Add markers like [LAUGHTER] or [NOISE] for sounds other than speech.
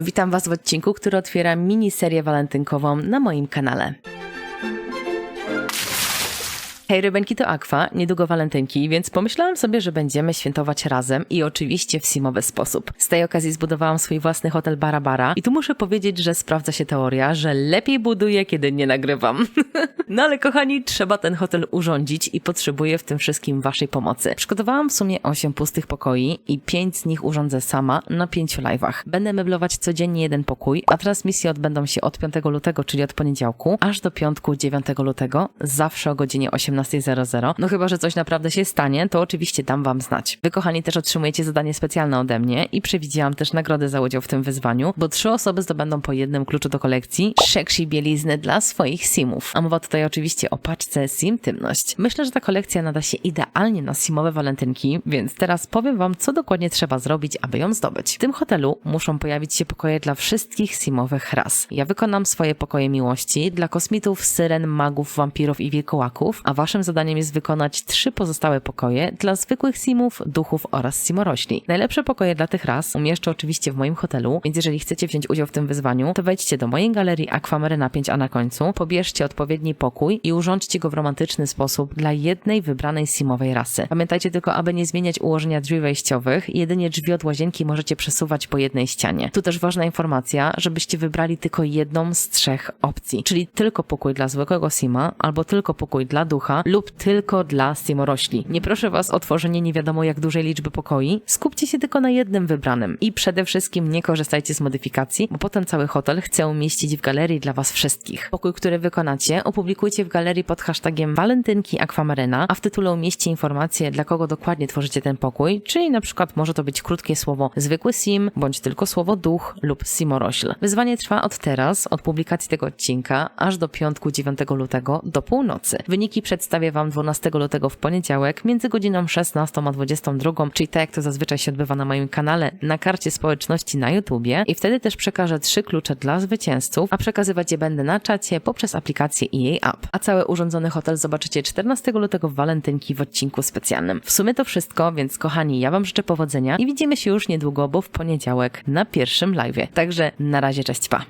Witam Was w odcinku, który otwiera miniserię walentynkową na moim kanale. Hej, rybenki to Aqua, niedługo walentynki, więc pomyślałam sobie, że będziemy świętować razem i oczywiście w simowy sposób. Z tej okazji zbudowałam swój własny hotel Barabara i tu muszę powiedzieć, że sprawdza się teoria, że lepiej buduję, kiedy nie nagrywam. [LAUGHS] no ale kochani, trzeba ten hotel urządzić i potrzebuję w tym wszystkim Waszej pomocy. Przygotowałam w sumie 8 pustych pokoi i 5 z nich urządzę sama na 5 live'ach. Będę meblować codziennie jeden pokój, a transmisje odbędą się od 5 lutego, czyli od poniedziałku, aż do piątku 9 lutego, zawsze o godzinie 18.00. No chyba, że coś naprawdę się stanie, to oczywiście dam Wam znać. Wy, kochani, też otrzymujecie zadanie specjalne ode mnie i przewidziałam też nagrodę za udział w tym wyzwaniu, bo trzy osoby zdobędą po jednym kluczu do kolekcji sexy bielizny dla swoich simów. A mowa tutaj oczywiście o paczce Sim Tymność. Myślę, że ta kolekcja nada się idealnie na simowe walentynki, więc teraz powiem Wam, co dokładnie trzeba zrobić, aby ją zdobyć. W tym hotelu muszą pojawić się pokoje dla wszystkich simowych ras. Ja wykonam swoje pokoje miłości dla kosmitów, syren, magów, wampirów i wilkołaków, a Waszym zadaniem jest wykonać trzy pozostałe pokoje dla zwykłych simów, duchów oraz simorośli. Najlepsze pokoje dla tych ras umieszczę oczywiście w moim hotelu, więc jeżeli chcecie wziąć udział w tym wyzwaniu, to wejdźcie do mojej galerii Aquamarina 5, a na końcu pobierzcie odpowiedni pokój i urządźcie go w romantyczny sposób dla jednej wybranej simowej rasy. Pamiętajcie tylko, aby nie zmieniać ułożenia drzwi wejściowych, jedynie drzwi od łazienki możecie przesuwać po jednej ścianie. Tu też ważna informacja, żebyście wybrali tylko jedną z trzech opcji, czyli tylko pokój dla zwykłego sima, albo tylko pokój dla ducha, lub tylko dla simorośli. Nie proszę was o tworzenie nie wiadomo jak dużej liczby pokoi, skupcie się tylko na jednym wybranym i przede wszystkim nie korzystajcie z modyfikacji, bo potem cały hotel chcę umieścić w galerii dla was wszystkich. Pokój, który wykonacie, opublikujcie w galerii pod hashtagiem walentynki Aquamarena, a w tytule umieśćcie informację, dla kogo dokładnie tworzycie ten pokój, czyli na przykład może to być krótkie słowo zwykły sim, bądź tylko słowo duch lub simorośl. Wyzwanie trwa od teraz, od publikacji tego odcinka, aż do piątku 9 lutego do północy. Wyniki przedstawię Wam 12 lutego w poniedziałek między godziną 16 a 22, czyli tak jak to zazwyczaj się odbywa na moim kanale, na karcie społeczności na YouTubie i wtedy też przekażę trzy klucze dla zwycięzców, a przekazywać je będę na czacie poprzez aplikację EA App. A cały urządzony hotel zobaczycie 14 lutego w walentynki w odcinku specjalnym. W sumie to wszystko, więc kochani, ja Wam życzę powodzenia i widzimy się już niedługo, bo w poniedziałek na pierwszym live'ie. Także na razie, cześć, pa!